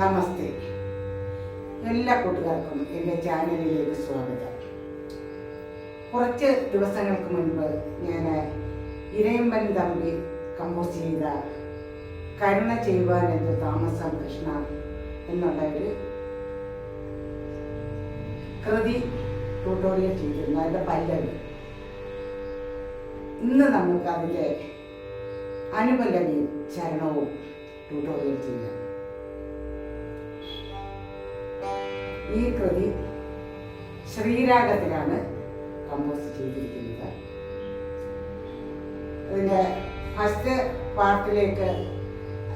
നമസ്തേ. എല്ലാ കൂട്ടുകാർക്കും എന്റെ ചാനലിലേക്ക് സ്വാഗതം. കുറച്ച് ദിവസങ്ങൾക്ക് മുൻപ് ഞാൻ ഇരയമ്പൻ തമ്പി കമ്പോസ് ചെയ്ത കരുണ ചെയ്യുവാൻ എന്ത് താമസം കൃഷ്ണ എന്നുള്ള ഒരു കൃതി ട്യൂട്ടോറിയൽ ചെയ്തിരുന്നു. അതിന്റെ പല്ലവി. ഇന്ന് നമുക്ക് അതിന്റെ അനുപല്ലവിയും ചരണവും ട്യൂട്ടോറിയൽ ചെയ്യാം. ഈ കൃതി ശ്രീരാഗത്തിലാണ് കമ്പോസ് ചെയ്തിരിക്കുന്നത്. അതിന്റെ ഫസ്റ്റ് പാർട്ടിലേക്ക്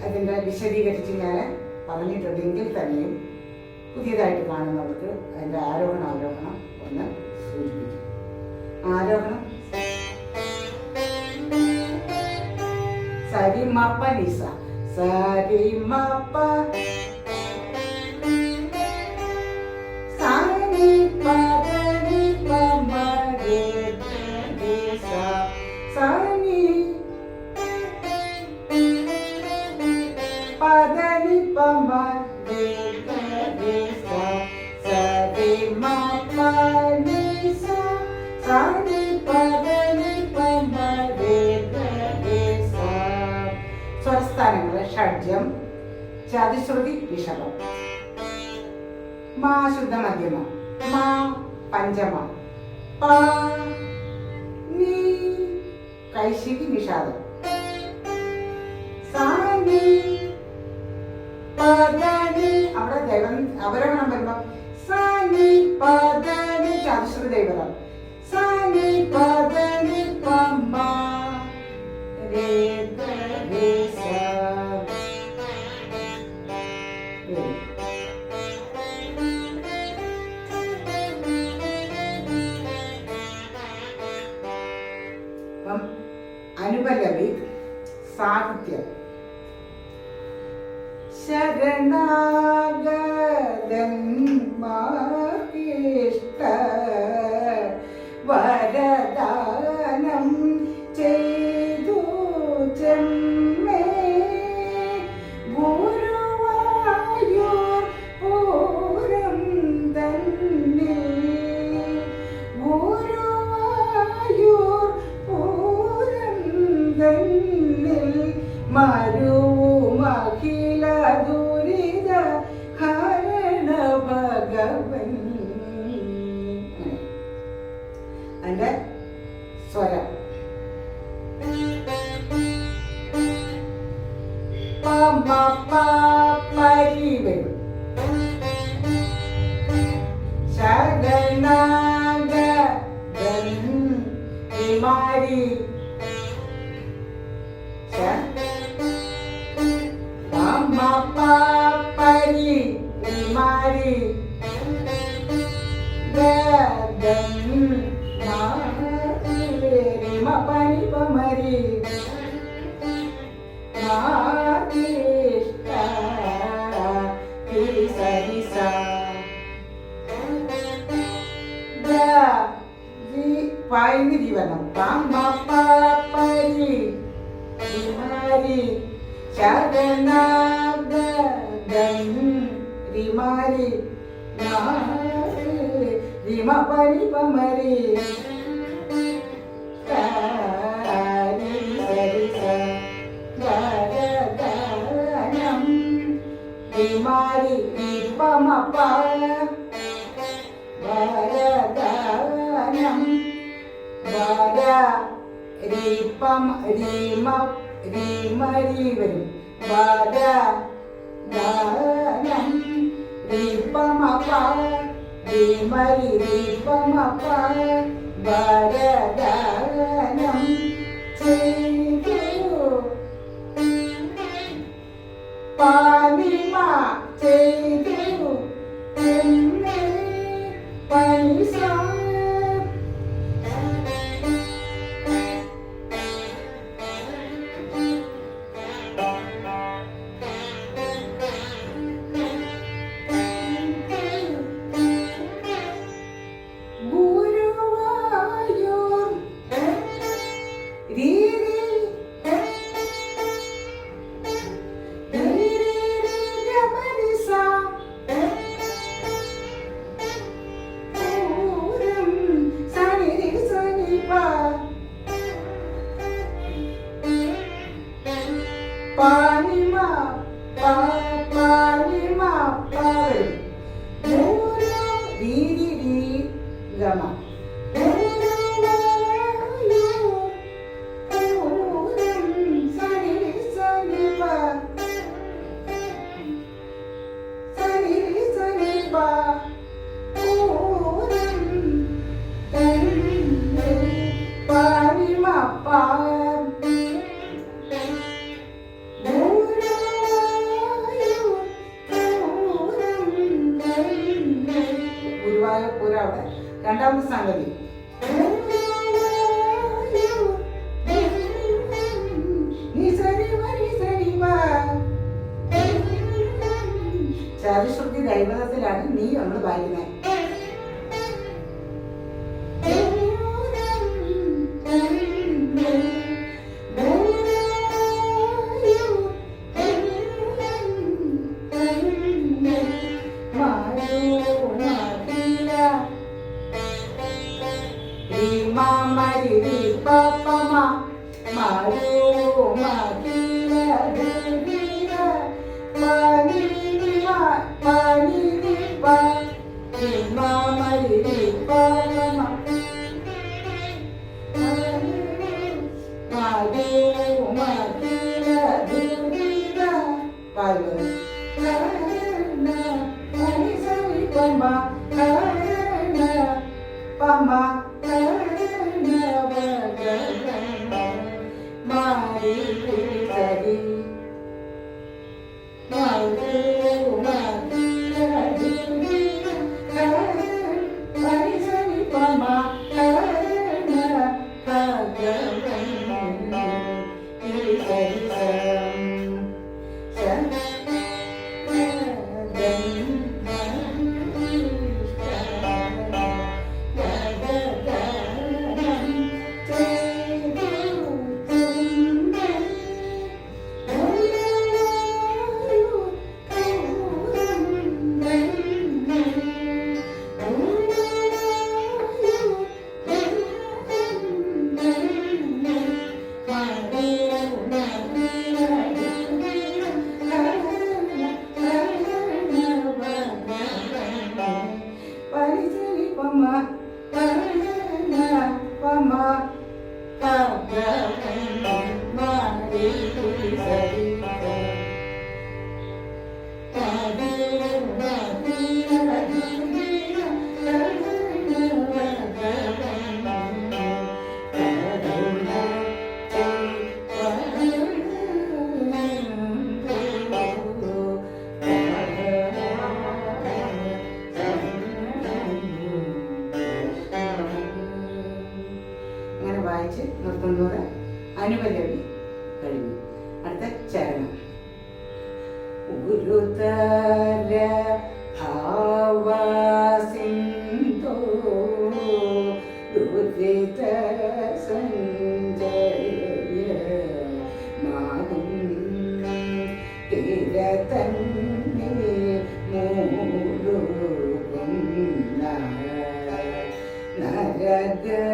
അതിന്റെ വിശദീകരിച്ച് ഞാൻ പറഞ്ഞിട്ടുണ്ടെങ്കിൽ തന്നെയും പുതിയതായിട്ട് കാണുന്നവർക്ക് അതിന്റെ ആരോഹണം അവരോഹണം ഒന്ന് സൂചിപ്പിക്കും. ആരോഹണം? സരിമപ്പ നിസ. സരിമപ്പ ഷഡ്ജം ചതുശ്രുതി ഋഷഭം മാ ശുദ്ധ മധ്യമ മാ പഞ്ചമ. പ നീ കൈശികി നിഷാദം സാനി പദനി അവിടെ ദൈവം അവരവണം വരുമ്പോ സാനി പദനി ചതുശ്രുതി ദൈവതം. സാനി പദനി Pamma ശരണാഗതന്മാർക്കിഷ്ട mata pari mari dadam mari ma pari pamari Pai ini di mana? Pam, papa, di പനി പമരി സാരി സരിസ ഗരദനം രിമാരി റിപമപ വരദാനം വര രീപം രീമ രീമരി വരും. വര ദാനം രീപമപ രീമരി രീപമപ വരദാനം ചെയ്തു പാലിമ ചെയ്തു pa. ചതുശ്രുതി ദൈവതത്തിലാണ് നീ നമ്മൾ വായിക്കുന്നത് மகிழ்கின்றது നിർത്തുന്നത് അനുപല്ലവി കഴിഞ്ഞു. അടുത്ത ചരണം. ഗുരുതര ഭാവസിന്ധോ നരഗതി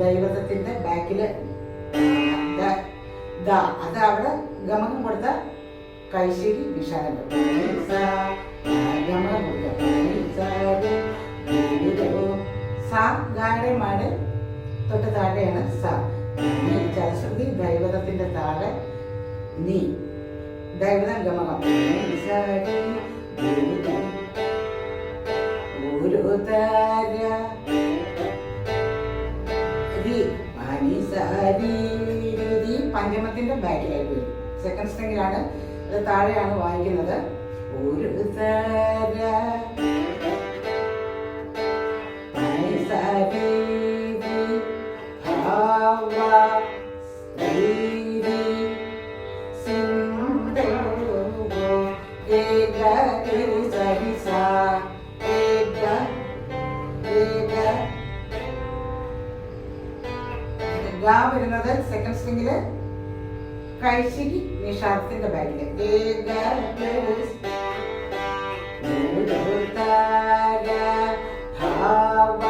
ചതുശ്രുതി ദൈവതത്തിന്റെ ബാക്കിൽ. ദ- ദ അത് അവിടെ ഗമകം കൊടുത്ത കൈശേരി വിശാലം ഗമകം തൊട്ട് താഴെയാണ് സ. ദൈവതത്തിന്റെ താഴെ നീ. ദൈവതം ഗമകം. ഒരു താര പഞ്ചമത്തിന്റെ ബാക്കിലായിട്ട് വരും. സെക്കൻഡ് സ്ട്രിങ്ങിലാണ് താഴെയാണ് വായിക്കുന്നത്. ഒരു താര ഗാ വരുന്നത് സെക്കൻഡ് സ്ട്രിംഗിൽ കൈശികി നിഷാദത്തിന്റെ ബാഗിൽ സെക്കൻഡ്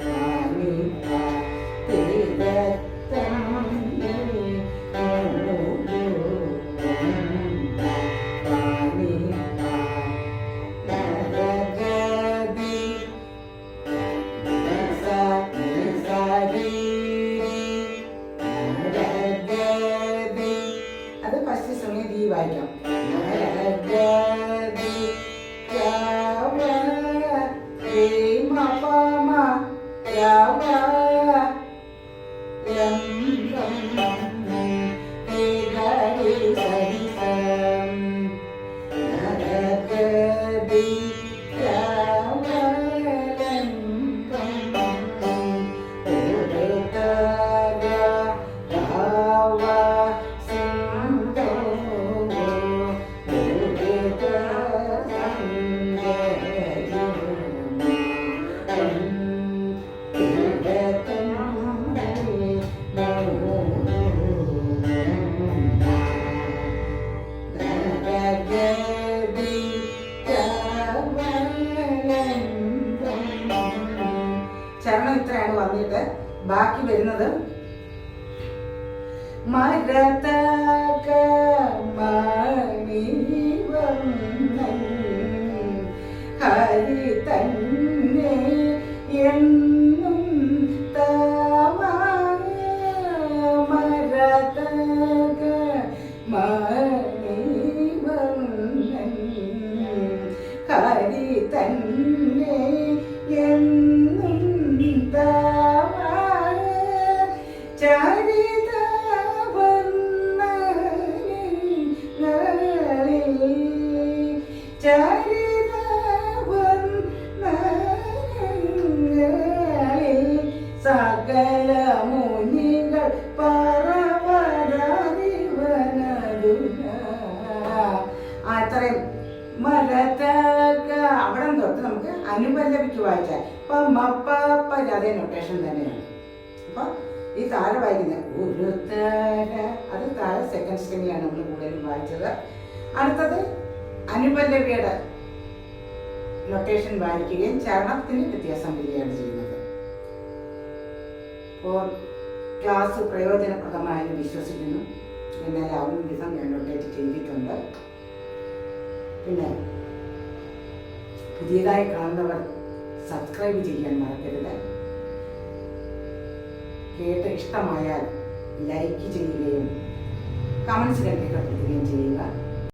ബാക്കി വരുന്നത്. മരതക സകല മുനികൾ പറവരറിവനരുന അത്രയും മരത്തക അവിടെ തൊട്ട് നമുക്ക് അനുപല്ലവിക്ക് വായിച്ചാൽ ഇപ്പം മപ്പ അതേ നൊട്ടേഷൻ തന്നെയാണ്. അപ്പൊ ഈ താഴെ വായിക്കുന്നത് ഒരു താര അത് താഴെ സെക്കൻഡ് സ്ട്രിങ്ങിലാണ് നമ്മൾ കൂടുതലും വായിച്ചത്. അടുത്തത് അനുപല്ലവിയുടെ നൊട്ടേഷൻ വായിക്കുകയും ചരണത്തിന് വ്യത്യാസം വരികയാണ് ചെയ്യുന്നത്. അപ്പോൾ ക്ലാസ് പ്രയോജനപ്രദമായെന്ന് വിശ്വസിക്കുന്നു. പിന്നെ രാവിലെ വിധം ഞാൻ റൊട്ടേറ്റ് ചെയ്തിട്ടുണ്ട്. പിന്നെ പുതിയതായി കാണുന്നവർ സബ്സ്ക്രൈബ് ചെയ്യാൻ മറക്കരുത്. കേട്ട് ഇഷ്ടമായാൽ ലൈക്ക് ചെയ്യുകയും കമൻസ് രേഖപ്പെടുത്തുകയും ചെയ്യുക.